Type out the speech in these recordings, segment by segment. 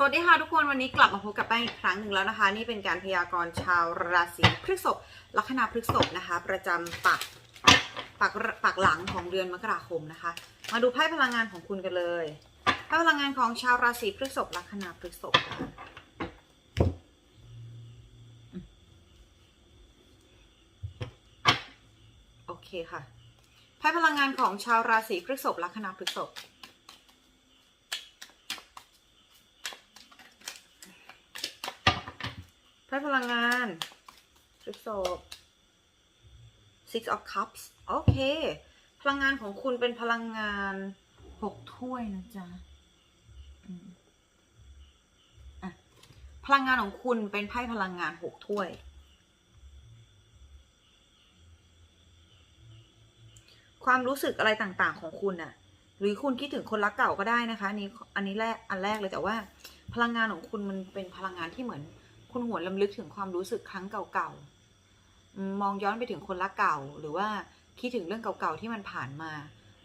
สวัสดีค่ะทุกคนวันนี้กลับมาพบกับแป้งอีกครั้งหนึ่งแล้วนะคะ นี่เป็นการพยากรณ์ชาวราศีพฤษภลัคนาพฤษภนะคะ ประจำปักปักปักหลังของเดือนมกราคมนะคะ มาดูไพ่พลังงานของคุณกันเลยไพ่พลังงานของชาวราศีพฤษภลัคนาพฤษภค่ะโอเคค่ะไพ่พลังงานของชาวราศีพฤษภลัคนาพฤษภ ไพ่พลังงานพฤษภ six of cups โอเค พลังงานของคุณเป็นพลังงานหกถ้วยนะจ๊ะอืมอะพลังงานของคุณเป็นไพ่พลังงานหกถ้วย ความรู้สึกอะไรต่างๆของคุณน่ะ หรือคุณคิดถึงคนรักเก่าก็ได้นะคะอันนี้อันนี้แรกอันแรกเลยแต่ว่า พลังงานของคุณมันเป็นพลังงานที่เหมือน คุณหวนลำลึกถึงความรู้สึกครั้งเก่าๆมมองย้อนไปถึงคนรักเก่า หรือว่าคิดถึงเรื่องเก่าๆที่มันผ่านมา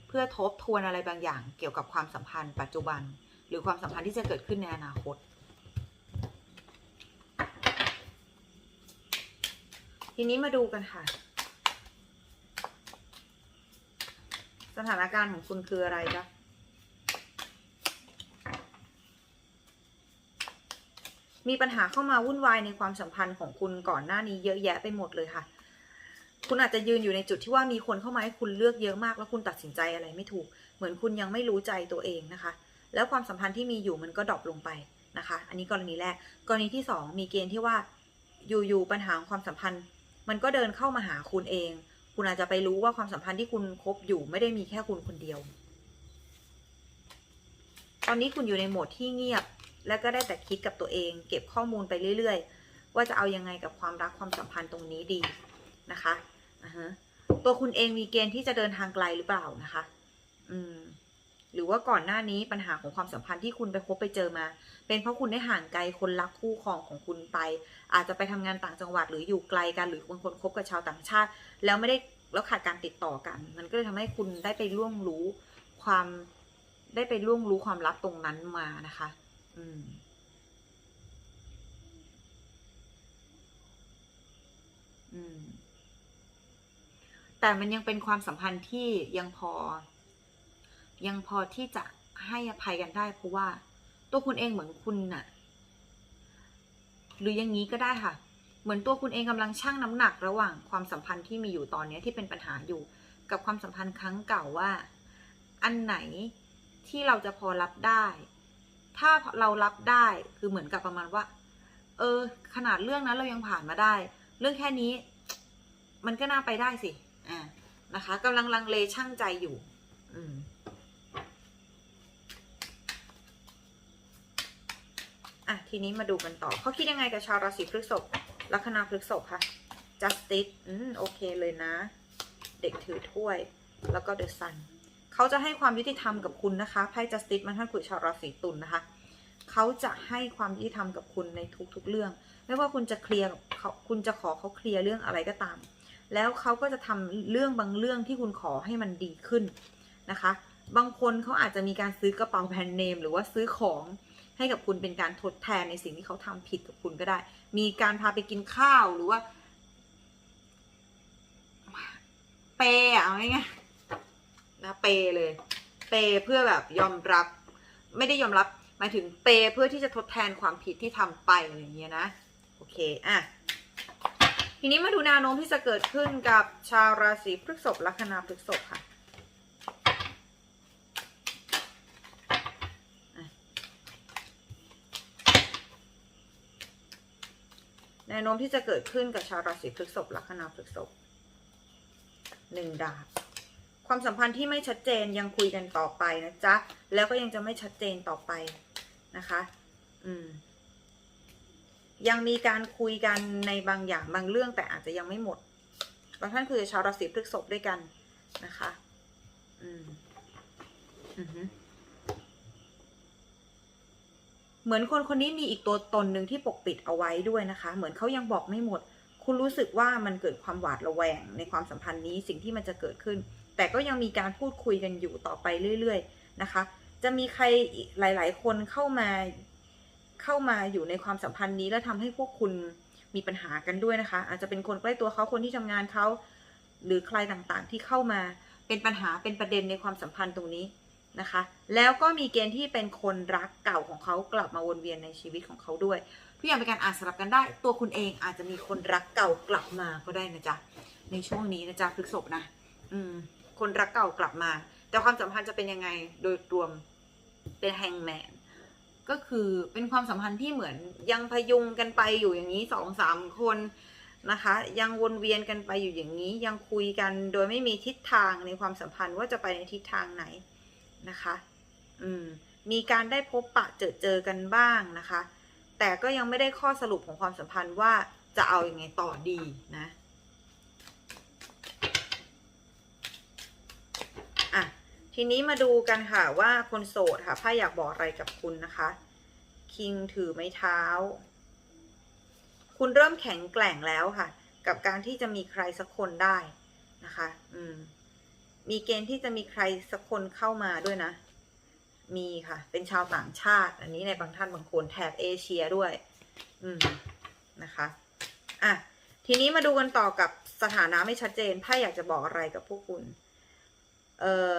เพื่อทบทวนอะไรบางอย่าง เกี่ยวกับความสัมพันธ์ปัจจุบัน หรือความสัมพันธ์ที่จะเกิดขึ้นในอนาคต ทีนี้มาดูกันค่ะ สถานการณ์ของคุณคืออะไรจ๊ะ มีปัญหาเข้ามาวุ่นวายในความสัมพันธ์ของคุณก่อนหน้านี้เยอะแยะไปหมดเลยค่ะ คุณอาจจะยืนอยู่ในจุดที่ว่ามีคนเข้ามาให้คุณเลือกเยอะมาก แล้วคุณตัดสินใจอะไรไม่ถูก เหมือนคุณยังไม่รู้ใจตัวเองนะคะ แล้วความสัมพันธ์ที่มีอยู่มันก็ดรอปลงไปนะคะ อันนี้กรณีแรก กรณีที่สองมีเกณฑ์ที่ว่าอยู่ๆปัญหาความสัมพันธ์ มันก็เดินเข้ามาหาคุณเอง คุณอาจจะไปรู้ว่าความสัมพันธ์ที่คุณคบอยู่ไม่ได้มีแค่คุณคนเดียว ตอนนี้คุณอยู่ในโหมดที่เงียบ และก็ได้แต่คิดกับตัวเอง เก็บข้อมูลไปเรื่อย ๆ ว่าจะเอายังไงกับความรักความสัมพันธ์ตรงนี้ดีนะคะตัวคุณเองมีเกณฑ์ที่จะเดินทางไกลหรือเปล่านะคะ อืม หรือว่าก่อนหน้านี้ปัญหาของความสัมพันธ์ที่คุณไปพบไปเจอมา เป็นเพราะคุณได้ห่างไกลคนรักคู่ครองของคุณไป อาจจะไปทำงานต่างจังหวัดหรืออยู่ไกลกันหรือบางคนคบกับชาวต่างชาติ แล้วไม่ได้แล้วขาดการติดต่อกัน มันก็เลยทำให้คุณได้ไปล่วงรู้ความได้ไปล่วงรู้ความลับตรงนั้นมานะคะ อืมอืม แต่มันยังเป็นความสัมพันธ์ที่ยังพอ ยังพอที่จะให้อภัยกันได้เพราะว่า ตัวคุณเองเหมือนคุณน่ะ หรืออย่างนี้ก็ได้ค่ะ เหมือนตัวคุณเองกำลังชั่งน้ำหนักระหว่างความสัมพันธ์ที่มีอยู่ตอนนี้ที่เป็นปัญหาอยู่ กับความสัมพันธ์ครั้งเก่าว่า อันไหนที่เราจะพอรับได้ ถ้าเรารับได้คือเหมือนกับประมาณว่า เออ ขนาดเรื่องนั้นเรายังผ่านมาได้ เรื่องแค่นี้ มันก็น่าไปได้สิอ่านะคะกำลังลังเลช่างใจอยู่ อืมอะ ทีนี้มาดูกันต่อเขาคิดยังไงกับชาวราศีพฤษภลัคนาพฤษภค่ะ justice อืม โอเคเลยนะ เด็กถือถ้วย แล้วก็ the sun เขาจะให้ความยุติธรรมกับคุณนะคะไพ่ justice มันท่านคุยชาวราศีตุลนนะคะเขาจะให้ความยุติธรรมกับคุณในทุกๆเรื่อง ไม่ว่าคุณจะเคลียร์เขาคุณจะขอเขาเคลียร์เรื่องอะไรก็ตาม แล้วเขาก็จะทำเรื่องบางเรื่องที่คุณขอให้มันดีขึ้นนะคะ บางคนเขาอาจจะมีการซื้อกระเป๋าแบรนด์เนมหรือว่าซื้อของให้กับคุณเป็นการทดแทนในสิ่งที่เขาทำผิดกับคุณก็ได้ มีการพาไปกินข้าวหรือว่าเปย์อะเอาง่าย นะเปย์เลยเปย์เพื่อแบบยอมรับ ไม่ได้ยอมรับหมายถึงเปย์เพื่อที่จะทดแทนความผิดที่ทำไปอะไรอย่างเงี้ยนะโอเคอะทีนี้มาดูแนวโน้มที่จะเกิดขึ้นกับชาวราศีพฤษภลัคนาพฤษภค่ะอะแนวโน้มที่จะเกิดขึ้นกับชาวราศีพฤษภลัคนาพฤษภหนึ่งดาบ ความสัมพันธ์ที่ไม่ชัดเจนยังคุยกันต่อไปนะจ๊ะ แล้วก็ยังจะไม่ชัดเจนต่อไปนะคะ อืม ยังมีการคุยกันในบางอย่างบางเรื่องแต่อาจจะยังไม่หมดบางท่านคือชาวราศีพฤษภด้วยกันนะคะ อืม อือฮึเหมือนคนคนนี้มีอีกตัวตนหนึ่งที่ปกปิดเอาไว้ด้วยนะคะ เหมือนเขายังบอกไม่หมด คุณรู้สึกว่ามันเกิดความหวาดระแวงในความสัมพันธ์นี้สิ่งที่มันจะเกิดขึ้น แต่ก็ยังมีการพูดคุยกันอยู่ต่อไปเรื่อย ๆ นะคะ จะมีใครหลาย ๆ คนเข้ามาเข้ามาอยู่ในความสัมพันธ์นี้แล้วทำให้พวกคุณมีปัญหากันด้วยนะคะ อาจจะเป็นคนใกล้ตัวเขาคนที่ทำงานเขาหรือใครต่างๆที่เข้ามาเป็นปัญหาเป็นประเด็นในความสัมพันธ์ตรงนี้นะคะ แล้วก็มีเกณฑ์ที่เป็นคนรักเก่าของเขากลับมาวนเวียนในชีวิตของเขาด้วยทุกอย่างเป็นการอ่านสลับกันได้ ตัวคุณเองอาจจะมีคนรักเก่ากลับมาก็ได้นะจ๊ะในช่วงนี้นะจ๊ะพฤกษบนะ อืม คนรักเก่ากลับมา แต่ความสัมพันธ์จะเป็นยังไงโดยรวมเป็นแฮงแมนก็คือเป็นความสัมพันธ์ที่เหมือนยังพยุงกันไปอยู่อย่างนี้สองสามคนนะคะ ยังวนเวียนกันไปอยู่อย่างนี้ ยังคุยกันโดยไม่มีทิศทางในความสัมพันธ์ว่าจะไปในทิศทางไหนนะคะ อืมมีการได้พบปะเจอเจอกันบ้างนะคะ แต่ก็ยังไม่ได้ข้อสรุปของความสัมพันธ์ว่าจะเอาอยัางไงต่อดีนะ อะ ทีนี้มาดูกันค่ะว่าคนโสดค่ะไพ่อยากบอกอะไรกับคุณนะคะ คิงถือไม้เท้า คุณเริ่มแข็งแกร่งแล้วค่ะ กับการที่จะมีใครสักคนได้นะคะ อืม มีเกณฑ์ที่จะมีใครสักคนเข้ามาด้วยนะ มีค่ะ เป็นชาวต่างชาติ อันนี้ในบางท่านบางคนแถบเอเชียด้วย อืม นะคะ อะ ทีนี้มาดูกันต่อกับสถานะไม่ชัดเจนไพ่อยากจะบอกอะไรกับพวกคุณ เอ่อ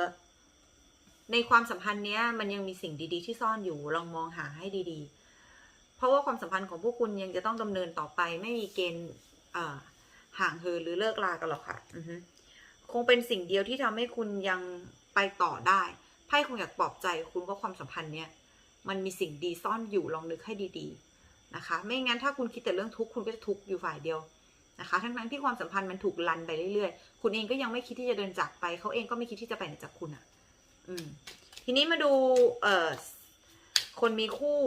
ในความสัมพันธ์เนี้ยมันยังมีสิ่งดีๆ ที่ซ่อนอยู่ลองมองหาให้ดีๆ เพราะว่าความสัมพันธ์ของพวกคุณยังจะต้องดำเนินต่อไป ไม่มีเกณฑ์ห่างเหินหรือเลิกลากันหรอกค่ะอือฮึคงเป็นสิ่งเดียวที่ทำให้คุณยังไปต่อได้ไพ่คงอยากปลอบใจคุณว่าความสัมพันธ์เนี้ยมันมีสิ่งดีซ่อนอยู่ลองนึกให้ดีๆนะคะ ไม่งั้นถ้าคุณคิดแต่เรื่องทุกข์คุณก็จะทุกข์อยู่ฝ่ายเดียวนะคะทั้งๆที่ความสัมพันธ์มันถูกลันไปเรื่อยๆ คุณเองก็ยังไม่คิดที่จะเดินจากไป เขาเองก็ไม่คิดที่จะไปจากคุณอะ อืมทีนี้มาดูเอ่อคนมีคู่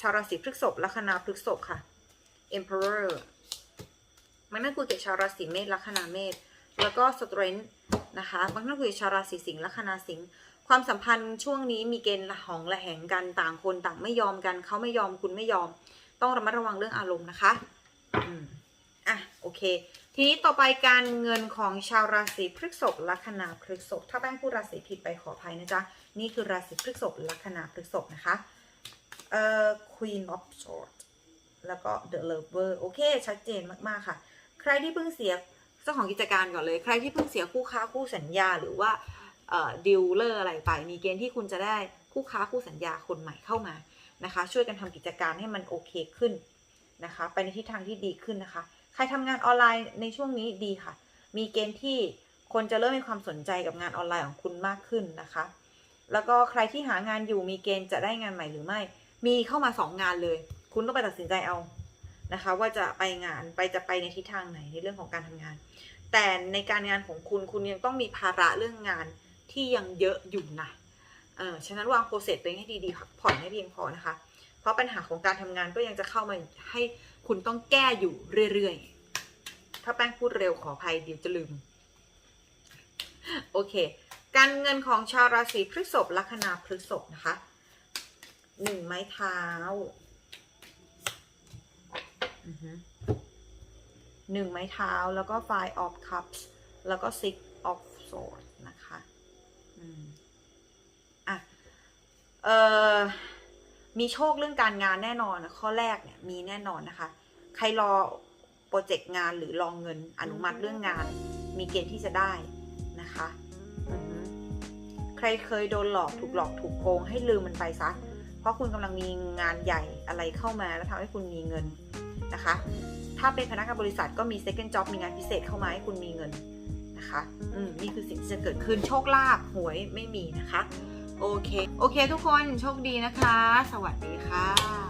ชาวราศีพฤษภลัคนาพฤษภค่ะ Emperor มันนั่นคุยกับชาวราศีเมษลัคนาเมษแล้วก็ Strength นะคะบางท่านคุยกับชาวราศีสิงห์ลัคนาสิงห์ความสัมพันธ์ช่วงนี้มีเกณฑ์ละหองละแหงกันต่างคนต่างไม่ยอมกันเขาไม่ยอมคุณไม่ยอม ต้องระมัดระวังเรื่องอารมณ์นะคะ อืมอะโอเค ทีนี้ต่อไปการเงินของชาวราศีพฤษภลัคนาพฤษภถ้าแป้งพูดราศีผิดไปขออภัยนะจ๊ะ นี่คือราศีพฤษภลัคนาพฤษภนะคะ เอ่อ Queen of Swords แล้วก็ The Lover โอเค ชัดเจนมาก ๆ ค่ะ ใครที่เพิ่งเสียเจ้าของกิจการก่อนเลย ใครที่เพิ่งเสียคู่ค้าคู่สัญญาหรือว่าเอ่อดีลเลอร์อะไรไป มีเกณฑ์ที่คุณจะได้คู่ค้าคู่สัญญาคนใหม่เข้ามานะคะ ช่วยกันทำกิจการให้มันโอเคขึ้นนะคะ ไปในทิศทางที่ดีขึ้นนะคะ ใครทำงานออนไลน์ในช่วงนี้ดีค่ะ มีเกณฑ์ที่คนจะเริ่มมีความสนใจกับงานออนไลน์ของคุณมากขึ้นนะคะ แล้วก็ใครที่หางานอยู่มีเกณฑ์จะได้งานใหม่หรือไม่ มีเข้ามาสองงานเลย คุณต้องไปตัดสินใจเอานะคะ ว่าจะไปงานไปจะไปในทิศทางไหนในเรื่องของการทำงาน แต่ในการงานของคุณคุณยังต้องมีภาระเรื่องงานที่ยังเยอะอยู่นะเออฉะนั้นวางโปรเซสตัวเองให้ดีๆพักผ่อนให้เพียงพอนะคะ เพราะปัญหาของการทำงานก็ยังจะเข้ามาให้ คุณต้องแก้อยู่เรื่อยๆ ถ้าแป้งพูดเร็วขออภัยเดี๋ยวจะลืม โอเค การเงินของชาวราศีพฤษภลัคนาพฤษภนะคะหนึ่งไม้เท้าหนึ่งไม้เท้าแล้วก็ five of cups แล้วก็ six of swords นะคะ อืม อะ เอ่อ มีโชคเรื่องการงานแน่นอนนะข้อแรกเนี่ยมีแน่นอนนะคะ ใครรอโปรเจกต์งานหรือรองเงินอนุมัติเรื่องงาน มีเกณฑ์ที่จะได้นะคะใครเคยโดนหลอกถูกหลอกถูกโกงให้ลืมมันไปซะเพราะคุณกำลังมีงานใหญ่อะไรเข้ามาแล้วทำให้คุณมีเงินนะคะ ถ้าเป็นพนักงานบริษัทก็มี second job มีงานพิเศษเข้ามาให้คุณมีเงินนะคะ อืมนี่คือสิ่งที่จะเกิดขึ้นโชคลาภหวยไม่มีนะคะ โอเค โอเคทุกคนโชคดีนะคะ สวัสดีค่ะ